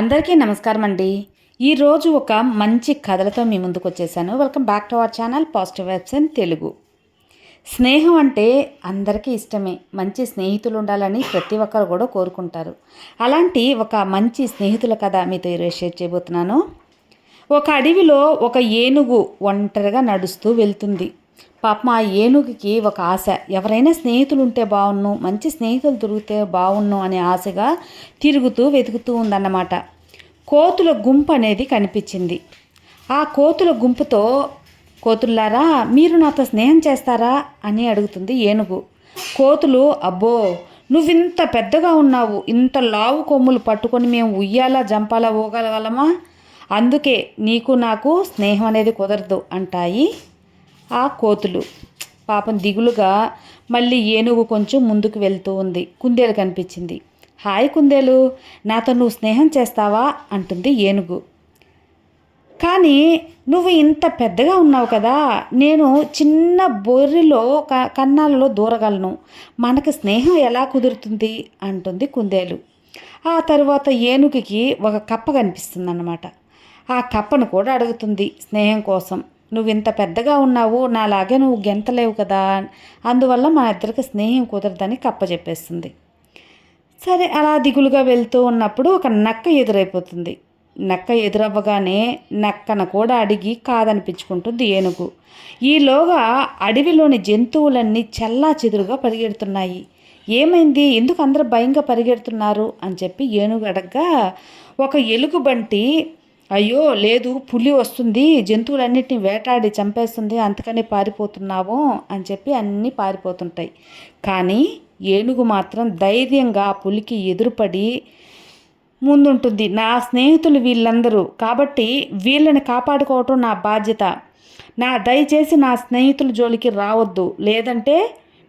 అందరికీ నమస్కారం అండి. ఈరోజు ఒక మంచి కథలతో మీ ముందుకు వచ్చేసాను. Welcome back to our channel positive vibes and Telugu స్నేహం అంటే అందరికీ ఇష్టమే. మంచి స్నేహితులు ఉండాలని ప్రతి ఒక్కరు కూడా కోరుకుంటారు. అలాంటి ఒక మంచి స్నేహితుల కథ మీతో ఈరోజు షేర్ చేయబోతున్నాను. ఒక అడవిలో ఒక ఏనుగు ఒంటరిగా నడుస్తూ వెళ్తుంది. పాపం ఆ ఏనుగుకి ఒక ఆశ. ఎవరైనా స్నేహితులు ఉంటే బాగున్ను మంచి స్నేహితులు దొరికితే బాగున్ను అనే ఆశగా తిరుగుతూ వెతుకుతూ ఉందన్నమాట. కోతుల గుంపు అనేది కనిపించింది. ఆ కోతుల గుంపుతో కోతుల్లారా మీరు నాతో స్నేహం చేస్తారా? అని అడుగుతుంది ఏనుగు. కోతులు అబ్బో నువ్వింత పెద్దగా ఉన్నావు ఇంత లావు కొమ్ములు పట్టుకొని మేము ఉయ్యాలా జంపాలా ఊగలగలమా? అందుకే నీకు నాకు స్నేహం అనేది కుదరదు అంటాయి ఆ కోతులు. పాపం దిగులుగా మళ్ళీ ఏనుగు కొంచెం ముందుకు వెళ్తూ ఉంది. కుందేలు కనిపించింది. హాయ్ కుందేలు నాతో నువ్వు స్నేహం చేస్తావా? అంటుంది ఏనుగు. కానీ నువ్వు ఇంత పెద్దగా ఉన్నావు కదా నేను చిన్న బొర్రిలో క కన్నాలలో దూరగలను. మనకు స్నేహం ఎలా కుదురుతుంది? అంటుంది కుందేలు. ఆ తర్వాత ఏనుగుకి ఒక కప్ప కనిపిస్తుంది అన్నమాట ఆ కప్పను కూడా అడుగుతుంది స్నేహం కోసం. నువ్వు ఇంత పెద్దగా ఉన్నావు నాలాగే నువ్వు గెంతలేవు కదా. అందువల్ల మా ఇద్దరికి స్నేహం కుదరదని కప్పచెప్పేస్తుంది సరే అలా దిగులుగా వెళ్తూ ఉన్నప్పుడు ఒక నక్క ఎదురైపోతుంది. నక్క ఎదురవ్వగానే నక్కన కూడా అడిగి కాదనిపించుకుంటుంది ఏనుగు ఈలోగా అడవిలోని జంతువులన్నీ చల్లా చెదురుగా పరిగెడుతున్నాయి. ఏమైంది? ఎందుకు అందరూ భయంగా పరిగెడుతున్నారు? అని చెప్పి ఏనుగు అడగ్గా ఒక ఎలుగుబంటి అయ్యో లేదు పులి వస్తుంది జంతువులన్నిటిని వేటాడి చంపేస్తుంది అందుకని పారిపోతున్నావు అని చెప్పి అన్నీ పారిపోతుంటాయి. కానీ ఏనుగు మాత్రం ధైర్యంగా ఆ పులికి ఎదురుపడి ముందుంటుంది. నా స్నేహితులు వీళ్ళందరూ కాబట్టి వీళ్ళని కాపాడుకోవటం నా బాధ్యత. నా దయచేసి నా స్నేహితుల జోలికి రావద్దు. లేదంటే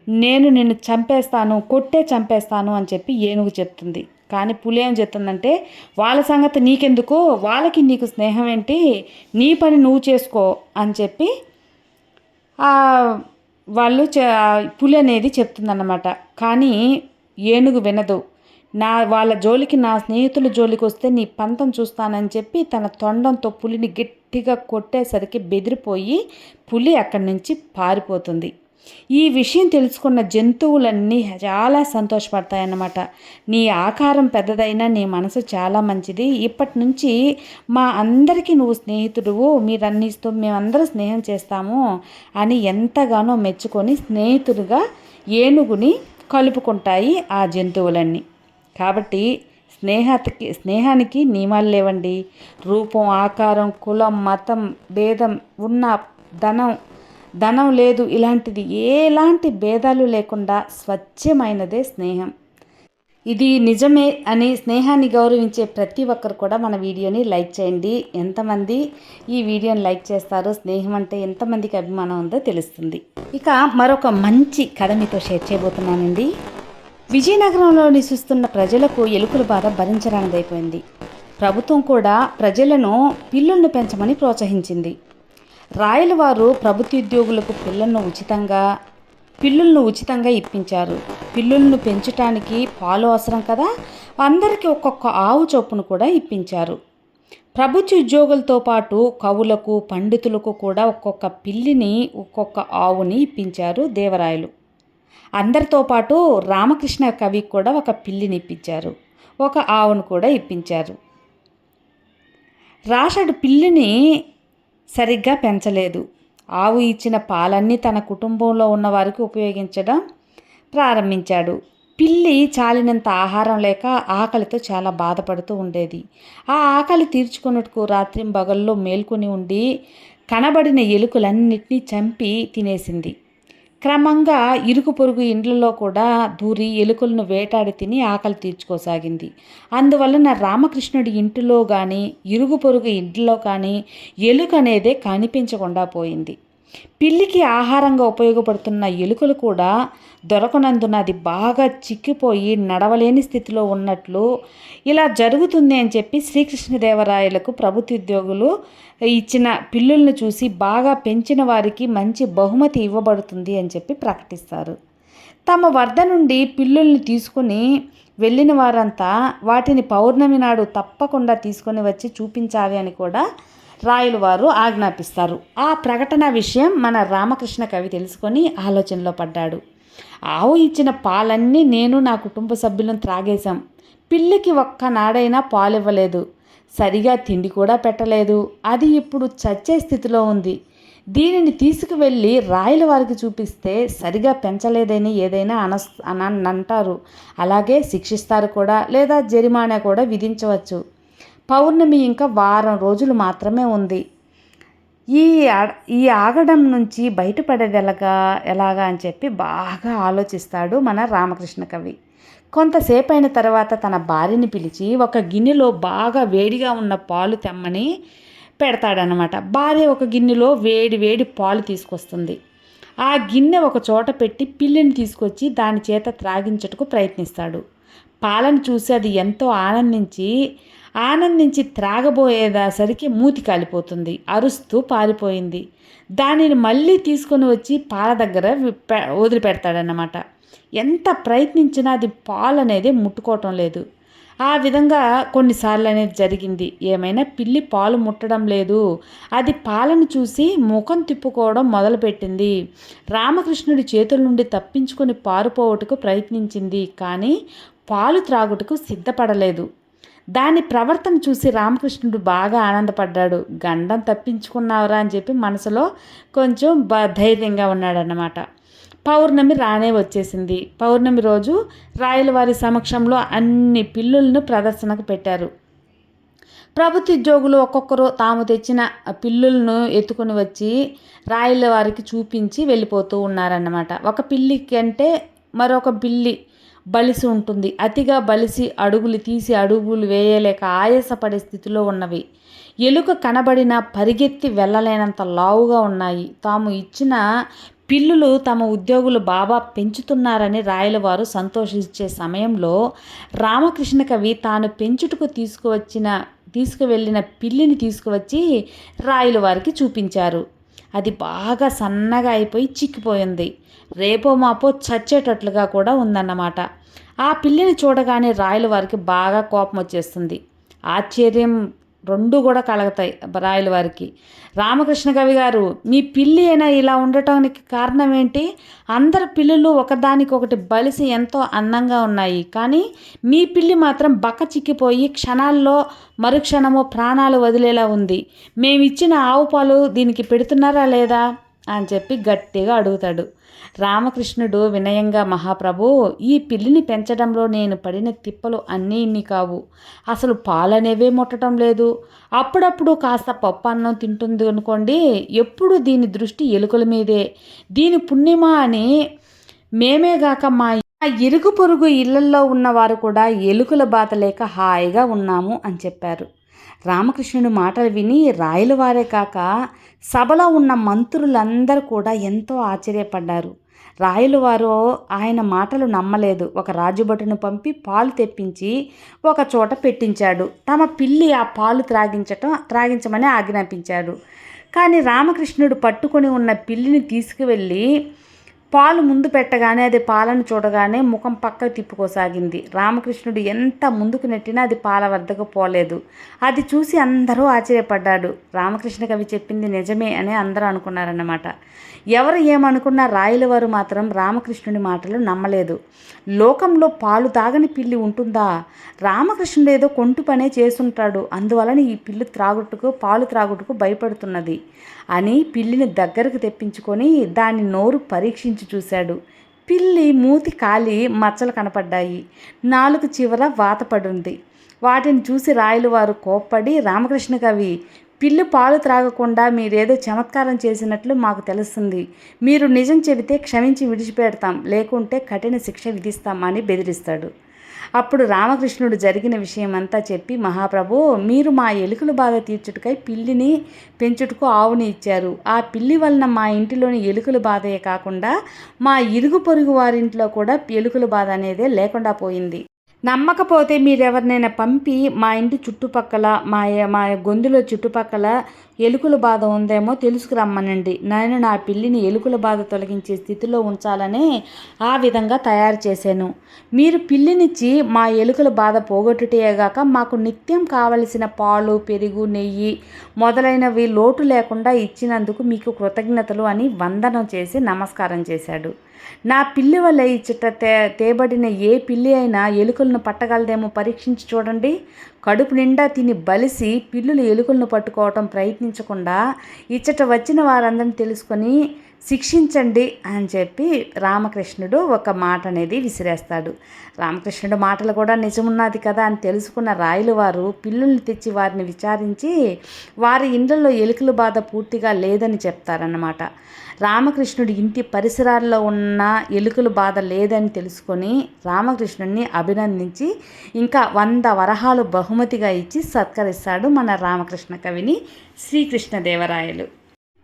నేను నిన్ను చంపేస్తాను కొట్టే చంపేస్తాను అని చెప్పి ఏనుగు చెప్తుంది. కానీ పులి ఏం చెప్తుందంటే వాళ్ళ సంగతి నీకెందుకు? వాళ్ళకి నీకు స్నేహం ఏంటి? నీ పని నువ్వు చేసుకో అని చెప్పి వాళ్ళు పులి అనేది చెప్తుందన్నమాట. కానీ ఏనుగు వినదు. నా వాళ్ళ జోలికి నా స్నేహితుల జోలికి వస్తే నీ పంతం చూస్తానని చెప్పి తన తొండంతో పులిని గట్టిగా కొట్టేసరికి బెదిరిపోయి పులి అక్కడి నుంచి పారిపోతుంది. ఈ విషయం తెలుసుకున్న జంతువులన్నీ చాలా సంతోషపడతాయన్నమాట. నీ ఆకారం పెద్దదైనా నీ మనసు చాలా మంచిది. ఇప్పటి నుంచి మా అందరికీ నువ్వు స్నేహితుడువు. మీరన్నిస్తూ మేమందరూ స్నేహం చేస్తాము అని ఎంతగానో మెచ్చుకొని స్నేహితుడుగా ఏనుగుని కలుపుకుంటాయి ఆ జంతువులన్నీ. కాబట్టి స్నేహతకి స్నేహానికి నియమాలు లేవండి. రూపం ఆకారం కులం మతం భేదం ఉన్న ధనం ధనం లేదు ఇలాంటిది ఎలాంటి భేదాలు లేకుండా స్వచ్ఛమైనదే స్నేహం. ఇది నిజమే అని స్నేహాన్ని గౌరవించే ప్రతి ఒక్కరు కూడా మన వీడియోని లైక్ చేయండి. ఎంతమంది ఈ వీడియోని లైక్ చేస్తారో స్నేహం అంటే ఎంతమందికి అభిమానం ఉందో తెలుస్తుంది. ఇక మరొక మంచి కథ మీతో షేర్ చేయబోతున్నానండి. విజయనగరంలో నివసిస్తున్న ప్రజలకు ఎలుకల బాధ భరించరానిదైపోయింది. ప్రభుత్వం కూడా ప్రజలను పిల్లులను పెంచమని ప్రోత్సహించింది. రాయల వారు ప్రభుత్వ ఉద్యోగులకు పిల్లలను ఉచితంగా పిల్లులను ఉచితంగా ఇప్పించారు. పిల్లులను పెంచటానికి పాలు అవసరం కదా? అందరికీ ఒక్కొక్క ఆవు చొప్పును కూడా ఇప్పించారు. ప్రభుత్వ ఉద్యోగులతో పాటు కవులకు పండితులకు కూడా ఒక్కొక్క పిల్లిని ఒక్కొక్క ఆవుని ఇప్పించారు దేవరాయలు. అందరితో పాటు రామకృష్ణ కవికి కూడా ఒక పిల్లిని ఇప్పించారు. ఒక ఆవును కూడా ఇప్పించారు. రాషడు పిల్లిని సరిగ్గా పెంచలేదు. ఆవు ఇచ్చిన పాలన్నీ తన కుటుంబంలో ఉన్న వారికి ఉపయోగించడం ప్రారంభించాడు. పిల్లి చాలినంత ఆహారం లేక ఆకలితో చాలా బాధపడుతూ ఉండేది. ఆ ఆకలి తీర్చుకున్నట్టుకు రాత్రి బగల్లో మేల్కొని ఉండి కనబడిన ఎలుకలన్నింటినీ చంపి తినేసింది. క్రమంగా ఇరుగు పొరుగు ఇండ్లలో కూడా దూరి ఎలుకలను వేటాడి తిని ఆకలి తీర్చుకోసాగింది. అందువలన రామకృష్ణుడి ఇంటిలో కానీ ఇరుగు పొరుగు ఇంట్లో కానీ ఎలుక అనేదే కనిపించకుండా పోయింది. పిల్లికి ఆహారంగా ఉపయోగపడుతున్న ఎలుకలు కూడా దొరకనందున అది బాగా చిక్కిపోయి నడవలేని స్థితిలో ఉన్నట్లు ఇలా జరుగుతుంది అని చెప్పి శ్రీకృష్ణదేవరాయలకు ప్రభుత్వ ఉద్యోగులు ఇచ్చిన పిల్లులను చూసి బాగా పెంచిన వారికి మంచి బహుమతి ఇవ్వబడుతుంది అని చెప్పి ప్రకటిస్తారు. తమ వద్ద నుండి పిల్లుల్ని తీసుకుని వెళ్ళిన వారంతా వాటిని పౌర్ణమి నాడు తప్పకుండా తీసుకొని వచ్చి చూపించాలి అని కూడా రాయలు వారు ఆజ్ఞాపిస్తారు. ఆ ప్రకటన విషయం మన రామకృష్ణ కవి తెలుసుకొని ఆలోచనలో పడ్డాడు. ఆవు ఇచ్చిన పాలన్నీ నేను నా కుటుంబ సభ్యులను త్రాగేశాం. పిల్లికి ఒక్క నాడైనా పాలు ఇవ్వలేదు సరిగా తిండి కూడా పెట్టలేదు. అది ఇప్పుడు చచ్చే స్థితిలో ఉంది. దీనిని తీసుకువెళ్ళి రాయల వారికి చూపిస్తే సరిగా పెంచలేదని ఏదైనా అనస్ అని అంటారు అలాగే శిక్షిస్తారు కూడా లేదా జరిమానా కూడా విధించవచ్చు. పౌర్ణమి ఇంకా వారం రోజులు మాత్రమే ఉంది. ఈ ఈ ఆగడం నుంచి బయటపడేది ఎలాగా ఎలాగా అని చెప్పి బాగా ఆలోచిస్తాడు మన రామకృష్ణ కవి. కొంతసేపు అయిన తర్వాత తన భార్యని పిలిచి ఒక గిన్నెలో బాగా వేడిగా ఉన్న పాలు తెమ్మని పెడతాడనమాట భార్య ఒక గిన్నెలో వేడి వేడి పాలు తీసుకొస్తుంది. ఆ గిన్నె ఒక చోట పెట్టి పిల్లిని తీసుకొచ్చి దాని చేత త్రాగించటకు ప్రయత్నిస్తాడు. పాలను చూసి అది ఎంతో ఆనందించి ఆనందించి త్రాగబోయేదాసరికి మూతి కాలిపోతుంది అరుస్తూ పారిపోయింది. దానిని మళ్ళీ తీసుకొని వచ్చి పాల దగ్గర వదిలిపెడతాడన్నమాట. ఎంత ప్రయత్నించినా అది పాలు అనేది ముట్టుకోవటం లేదు. ఆ విధంగా కొన్నిసార్లు అనేది జరిగింది. ఏమైనా పిల్లి పాలు ముట్టడం లేదు. అది పాలను చూసి ముఖం తిప్పుకోవడం మొదలుపెట్టింది. రామకృష్ణుడి చేతుల నుండి తప్పించుకొని పారిపోవటకు ప్రయత్నించింది. కానీ పాలు త్రాగుటకు సిద్ధపడలేదు. దాని ప్రవర్తన చూసి రామకృష్ణుడు బాగా ఆనందపడ్డాడు. గండం తప్పించుకున్నావురా అని చెప్పి మనసులో కొంచెం బ ధైర్యంగా ఉన్నాడన్నమాట. పౌర్ణమి రానే వచ్చేసింది. పౌర్ణమి రోజు రాయలవారి సమక్షంలో అన్ని పిల్లులను ప్రదర్శనకు పెట్టారు. ప్రభుత్వ ఉద్యోగులు ఒక్కొక్కరు తాము తెచ్చిన పిల్లులను ఎత్తుకొని వచ్చి రాయల వారికి చూపించి వెళ్ళిపోతూ ఉన్నారన్నమాట. ఒక పిల్లి కంటే మరొక పిల్లి బలిసి ఉంటుంది. అతిగా బలిసి అడుగులు తీసి అడుగులు వేయలేక ఆయాసపడే స్థితిలో ఉన్నవి. ఎలుక కనబడిన పరిగెత్తి వెళ్ళలేనంత లావుగా ఉన్నాయి. తాము ఇచ్చిన పిల్లులు తమ ఉద్యోగులు బాబా పెంచుతున్నారని రాయలవారు సంతోషించే సమయంలో రామకృష్ణ కవి తాను పెంచుటకు తీసుకువచ్చిన తీసుకువెళ్ళిన పిల్లిని తీసుకువచ్చి రాయలవారికి చూపించారు. అది బాగా సన్నగా అయిపోయి చిక్కిపోయింది. రేపో మాపో చచ్చేటట్లుగా కూడా ఉందన్నమాట. ఆ పిల్లిని చూడగానే రాయల వారికి బాగా కోపం వచ్చేస్తుంది ఆశ్చర్యం రెండు కూడా కలుగుతాయి రాయల వారికి. రామకృష్ణ కవి గారు మీ పిల్లి అయినా ఇలా ఉండటానికి కారణం ఏంటి? అందరి పిల్లులు ఒకదానికొకటి బలిసి ఎంతో అందంగా ఉన్నాయి. కానీ మీ పిల్లి మాత్రం బక్క చిక్కిపోయి క్షణాల్లో మరుక్షణము ప్రాణాలు వదిలేలా ఉంది. మేమిచ్చిన ఆవు పాలు దీనికి పెడుతున్నారా లేదా? అని చెప్పి గట్టిగా అడుగుతాడు. రామకృష్ణుడు వినయంగా మహాప్రభు ఈ పిల్లిని పెంచడంలో నేను పడిన తిప్పలు అన్నీ ఇన్ని కావు. అసలు పాలనేవే ముట్టడం లేదు. అప్పుడప్పుడు కాస్త పప్పు అన్నం తింటుంది అనుకోండి ఎప్పుడు దీని దృష్టి ఎలుకల మీదే. దీని పుణ్యమా అని మేమేగాక మా ఇరుగు పొరుగు ఇళ్ళల్లో ఉన్నవారు కూడా ఎలుకల బాత లేక హాయిగా ఉన్నాము అని చెప్పారు. రామకృష్ణుడి మాటలు విని రాయలవారే కాక సభలో ఉన్న మంత్రులందరూ కూడా ఎంతో ఆశ్చర్యపడ్డారు. రాయలవారు ఆయన మాటలు నమ్మలేదు. ఒక రాజుభటును పంపి పాలు తెప్పించి ఒక చోట పెట్టించాడు. తమ పిల్లి ఆ పాలు త్రాగించటం త్రాగించమని ఆజ్ఞాపించాడు. కానీ రామకృష్ణుడు పట్టుకొని ఉన్న పిల్లిని తీసుకువెళ్ళి పాలు ముందు పెట్టగానే అది పాలను చూడగానే ముఖం పక్క తిప్పుకోసాగింది. రామకృష్ణుడు ఎంత ముందుకు నెట్టినా అది పాల వద్దకు పోలేదు. అది చూసి అందరూ ఆశ్చర్యపడ్డాడు రామకృష్ణ కవి చెప్పింది నిజమే అని అందరూ అనుకున్నారన్నమాట. ఎవరు ఏమనుకున్నా రాయల వారు మాత్రం రామకృష్ణుడి మాటలు నమ్మలేదు. లోకంలో పాలు తాగని పిల్లి ఉంటుందా? రామకృష్ణుడు ఏదో కొంటు పనే చేసుంటాడు అందువలన ఈ పిల్లి త్రాగుట్టుకు పాలు త్రాగుట్టుకు భయపడుతున్నది. అని పిల్లిని దగ్గరకు తెప్పించుకొని దాని నోరు పరీక్షించి చూశాడు. పిల్లి మూతి కాలి మచ్చలు కనపడ్డాయి. నాలుగు చివర వాత పడుంది. వాటిని చూసి రాయలు వారు కోప్పడి రామకృష్ణ కవి పిల్లి పాలు త్రాగకుండా మీరేదో చమత్కారం చేసినట్లు మాకు తెలుస్తుంది. మీరు నిజం చెబితే క్షమించి విడిచిపెడతాం. లేకుంటే కఠిన శిక్ష విధిస్తాం అని బెదిరిస్తాడు. అప్పుడు రామకృష్ణుడు జరిగిన విషయమంతా చెప్పి మహాప్రభు మీరు మా ఎలుకల బాధ తీర్చుటకై పిల్లిని పెంచుటకు ఆవుని ఇచ్చారు. ఆ పిల్లి వలన మా ఇంటిలోని ఎలుకల బాధయే కాకుండా మా ఇరుగు పొరుగు వారింట్లో కూడా ఎలుకల బాధ అనేదే లేకుండా పోయింది. నమ్మకపోతే మీరెవరినైనా పంపి మా ఇంటి చుట్టుపక్కల మా మా గొంతులో చుట్టుపక్కల ఎలుకల బాధ ఉందేమో తెలుసుకురమ్మనండి. నేను నా పిల్లిని ఎలుకల బాధ తొలగించే స్థితిలో ఉంచాలని ఆ విధంగా తయారు చేశాను. మీరు పిల్లినిచ్చి మా ఎలుకల బాధ పోగొట్టుటేగాక మాకు నిత్యం కావలసిన పాలు పెరుగు నెయ్యి మొదలైనవి లోటు లేకుండా ఇచ్చినందుకు మీకు కృతజ్ఞతలు అని వందనం చేసి నమస్కారం చేశాడు. నా పిల్లి వల్ల ఇచ్చట తే తేబడిన ఏ పిల్లి అయినా ఎలుకలను పట్టగలదేమో పరీక్షించి చూడండి. కడుపు నిండా తిని బలిసి పిల్లులు ఎలుకలను పట్టుకోవటం ప్రయత్నించకుండా ఇచ్చట వచ్చిన వారందరిని తెలుసుకొని శిక్షించండి అని చెప్పి రామకృష్ణుడు ఒక మాట అనేది విసిరేస్తాడు. రామకృష్ణుడు మాటలు కూడా నిజమున్నది కదా అని తెలుసుకున్న రాయలు వారు పిల్లుల్ని తెచ్చి వారిని విచారించి వారి ఇండ్లలో ఎలుకల బాధ పూర్తిగా లేదని చెప్తారన్నమాట. రామకృష్ణుడి ఇంటి పరిసరాల్లో ఉన్న ఎలుకల బాధ లేదని తెలుసుకొని రామకృష్ణుడిని అభినందించి ఇంకా వంద వరహాలు బహుమతిగా ఇచ్చి సత్కరిస్తాడు మన రామకృష్ణ కవిని శ్రీకృష్ణదేవరాయలు.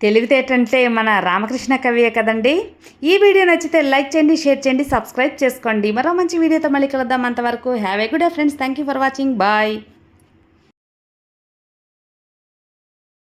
తెలివితేటంటే మన రామకృష్ణ కవియే కదండి? ఈ వీడియో నచ్చితే లైక్ చేయండి షేర్ చేయండి సబ్స్క్రైబ్ చేసుకోండి. మరో మంచి వీడియోతో మళ్ళీ కలుద్దాం. అంతవరకు have a good friends. Thank you for watching. Bye.